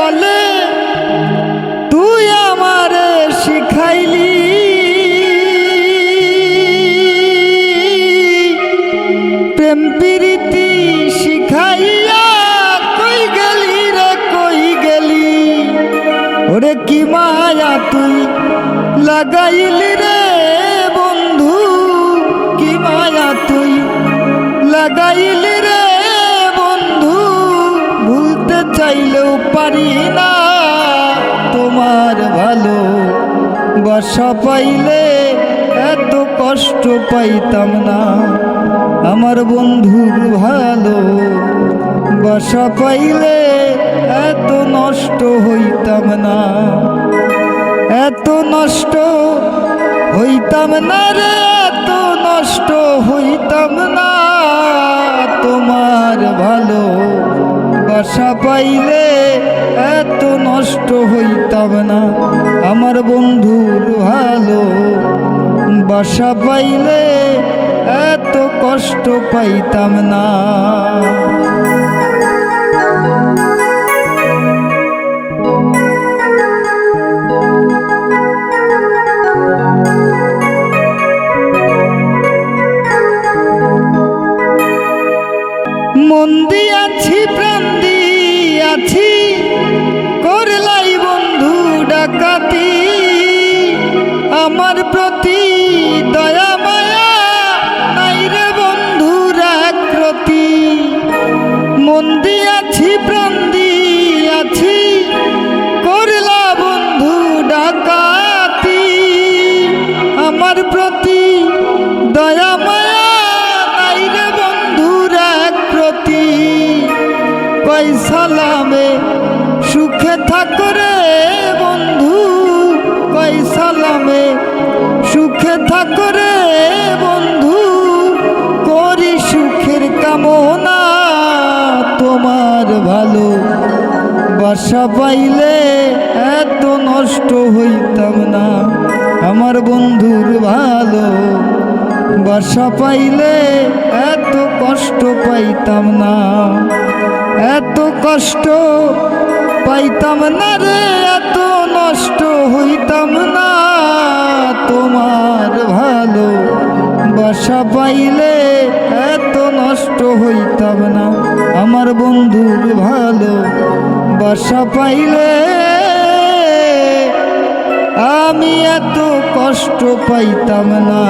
বলে, তুই আমারে শিখাইলি। প্রেম প্রীতি শিখাইয়া কই গেলি রে, কই গেলি? ওরে কি মায়া তুই লাগাইলি রে। চাইলেও পারি না। তোমার ভালো বাসা পাইলে এত কষ্ট পাইতাম না। আমার বন্ধুর ভালো বাসা পাইলে এত নষ্ট হইতাম না। এত নষ্ট হইতাম না রে, এত নষ্ট হইতাম না। বাসা পাইলে এত নষ্ট হইতাম না। আমার বন্ধু ভালো বাসা পাইলে এত কষ্ট পাইতাম না। দিয়াছি করলাই বন্ধু ডাকাতি। আমার প্রতি দয়া, মায়া নাই রে বন্ধুর আক্রতি মন দিয়াছি, প্রাণ দিয়াছি, করলা বন্ধু ডাকাতি। আমার প্রতি দয়া, মায়া নাই রে বন্ধুর কই সালামে সুখে থাকো রে বন্ধু, করি সুখের কামনা। তোমার ভালো বাসা পাইলে এত নষ্ট হইতাম না। আমার বন্ধুর ভালো বাসা পাইলে এত কষ্ট পাইতাম না। এত কষ্ট পাইতাম না রে, এত নষ্ট হইতাম বাসা পাইলে এত নষ্ট হইতাম না। আমার বন্ধু ভালো বাসা পাইলে আমি এত কষ্ট পাইতাম না।